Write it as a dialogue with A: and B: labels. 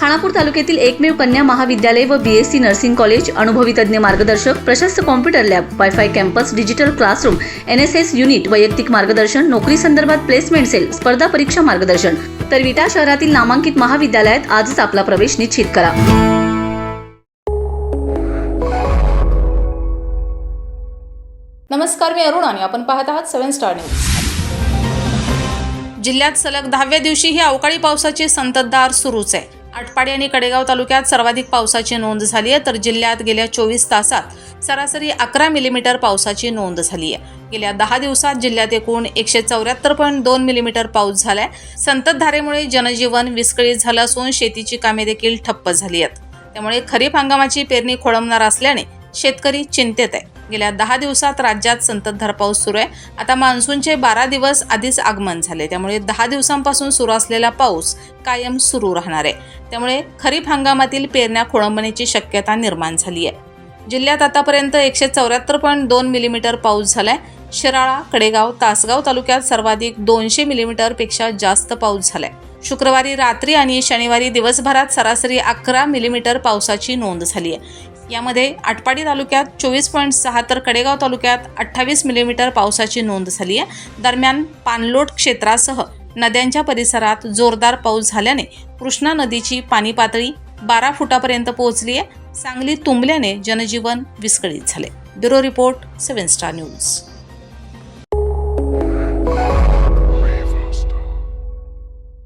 A: खानापूर तालुक्यातील एकमेव कन्या महाविद्यालय व B S C nursing college अनुभवी तज्ज्ञ मार्गदर्शक प्रशस्त computer lab wifi campus digital classroom N S S unit वैयक्तिक मार्गदर्शन नोकरी संदर्भात प्लेसमेंट सेल स्पर्धा परीक्षा मार्गदर्शन. तर विटा शहरातील नामांकित महाविद्यालयात आजच आपला प्रवेश निश्चित करा.
B: नमस्कार मी अरुण आणि आपण पाहत आहात सेव्हन स्टार न्यूज जिल्ह्यात सलग दहाव्या दिवशीही अवकाळी पावसाची संततधार सुरूच आहे. आटपाडी आणि कडेगाव तालुक्यात सर्वाधिक पावसाची नोंद झाली आहे तर जिल्ह्यात गेल्या चोवीस तासात सरासरी अकरा मिलीमीटर पावसाची नोंद झाली आहे. गेल्या दहा दिवसात जिल्ह्यात एकूण एकशे चौऱ्याहत्तर पॉईंट दोन मिलीमीटर पाऊस झालाय. संततधारेमुळे जनजीवन विस्कळीत झालं असून शेतीची कामे देखील ठप्प झाली आहेत. त्यामुळे खरीप हंगामाची पेरणी खोळंबणार असल्याने शेतकरी चिंतेत आहे गेल्या दहा दिवसात राज्यात संततधार पाऊस सुरू आहे. आता मान्सूनचे बारा दिवस आधीच आगमन झाले. त्यामुळे दहा दिवसांपासून सुरू असलेला पाऊस कायम सुरू राहणार आहे. त्यामुळे खरीप हंगामातील पेरण्या खोळंबण्याची शक्यता निर्माण झाली आहे. जिल्ह्यात आतापर्यंत एकशे चौऱ्याहत्तर पॉईंट दोन मिलीमीटर पाऊस झालाय. शिराळा कडेगाव तासगाव तालुक्यात सर्वाधिक दोनशे मिलीमीटरपेक्षा जास्त पाऊस झालाय. शुक्रवारी रात्री आणि शनिवारी दिवसभरात सरासरी अकरा मिलीमीटर पावसाची नोंद झाली आहे. यामध्ये आटपाडी तालुक्यात चोवीस पॉईंट सहा तर कडेगाव तालुक्यात अठ्ठावीस मिलीमीटर पावसाची नोंद झाली आहे. दरम्यान पाणलोट क्षेत्रासह नद्यांच्या परिसरात जोरदार पाऊस झाल्याने कृष्णा नदीची पाणी पातळी बारा फुटापर्यंत पोहोचली आहे. सांगली तुंबल्याने जनजीवन विस्कळीत झाले. Bureau report seven star news.